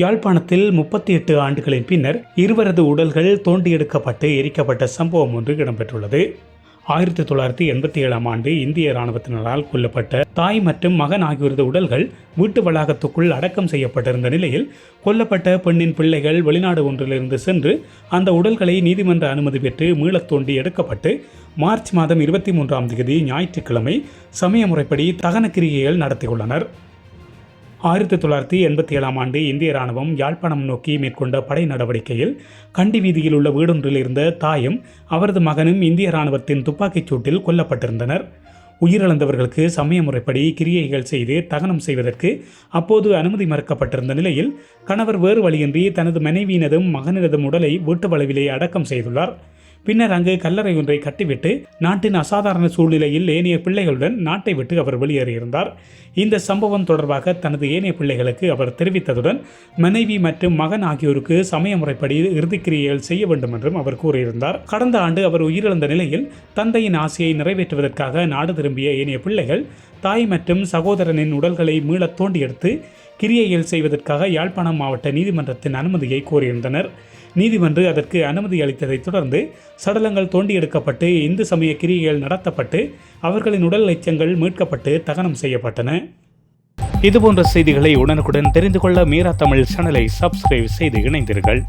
யாழ்ப்பாணத்தில் முப்பத்தி எட்டு ஆண்டுகளின் பின்னர் இருவரது உடல்கள் தோண்டி எடுக்கப்பட்டு எரிக்கப்பட்ட சம்பவம் ஒன்று இடம்பெற்றுள்ளது. ஆயிரத்தி தொள்ளாயிரத்தி எண்பத்தி ஏழாம் ஆண்டு இந்திய இராணுவத்தினரால் கொல்லப்பட்ட தாய் மற்றும் மகன் ஆகியோரது உடல்கள் வீட்டு வளாகத்துக்குள் அடக்கம் செய்யப்பட்டிருந்த நிலையில் கொல்லப்பட்ட பெண்ணின் பிள்ளைகள் வெளிநாடு ஒன்றிலிருந்து சென்று அந்த உடல்களை நீதிமன்ற அனுமதி பெற்று மீளத் தோண்டி எடுக்கப்பட்டு மார்ச் மாதம் இருபத்தி மூன்றாம் தேதி ஞாயிற்றுக்கிழமை சமய முறைப்படி தகன கிரிகைகள் நடத்தியுள்ளனர். ஆயிரத்தி தொள்ளாயிரத்தி எண்பத்தி ஏழாம் ஆண்டு இந்திய ராணுவம் யாழ்ப்பாணம் நோக்கி மேற்கொண்ட படை நடவடிக்கையில் கண்டி வீதியில் உள்ள வீடொன்றில் இருந்த தாயும் அவரது மகனும் இந்திய ராணுவத்தின் துப்பாக்கிச் சூட்டில் கொல்லப்பட்டிருந்தனர். உயிரிழந்தவர்களுக்கு சமய முறைப்படி கிரியைகள் செய்து தகனம் செய்வதற்கு அப்போது அனுமதி மறுக்கப்பட்டிருந்த நிலையில் கணவர் வேறு வழியின்றி தனது மனைவியினதும் மகனினதும் உடலை வீட்டு வளவிலே அடக்கம் செய்துள்ளார். பின்னர் அங்கு கல்லறை ஒன்றை கட்டிவிட்டு நாட்டின் அசாதாரண சூழ்நிலையில் ஏனைய பிள்ளைகளுடன் நாட்டை விட்டு அவர் வெளியேறியிருந்தார். இந்த சம்பவம் தொடர்பாக தனது ஏனைய பிள்ளைகளுக்கு அவர் தெரிவித்ததுடன் மனைவி மற்றும் மகன் ஆகியோருக்கு சமய முறைப்படி இறுதிக்கிரியைகள் செய்ய வேண்டும் என்றும் அவர் கூறியிருந்தார். கடந்த ஆண்டு அவர் உயிரிழந்த நிலையில் தந்தையின் ஆசையை நிறைவேற்றுவதற்காக நாடு திரும்பிய ஏனைய பிள்ளைகள் தாய் மற்றும் சகோதரனின் உடல்களை மீள தோண்டி எடுத்து கிரியைகள் செய்வதற்காக யாழ்ப்பாணம் மாவட்ட நீதிமன்றத்தின் அனுமதியை கோரியிருந்தனர். நீதிமன்று அதற்கு அனுமதி அளித்ததைத் தொடர்ந்து சடலங்கள் தோண்டி எடுக்கப்பட்டு இந்து சமய கிரியைகள் நடத்தப்பட்டு அவர்களின் உடல் எச்சங்கள் மீட்கப்பட்டு தகனம் செய்யப்பட்டன. இதுபோன்ற செய்திகளை உடனுக்குடன் தெரிந்து கொள்ள மீரா தமிழ் சேனலை சப்ஸ்கிரைப் செய்து இணைந்தீர்கள்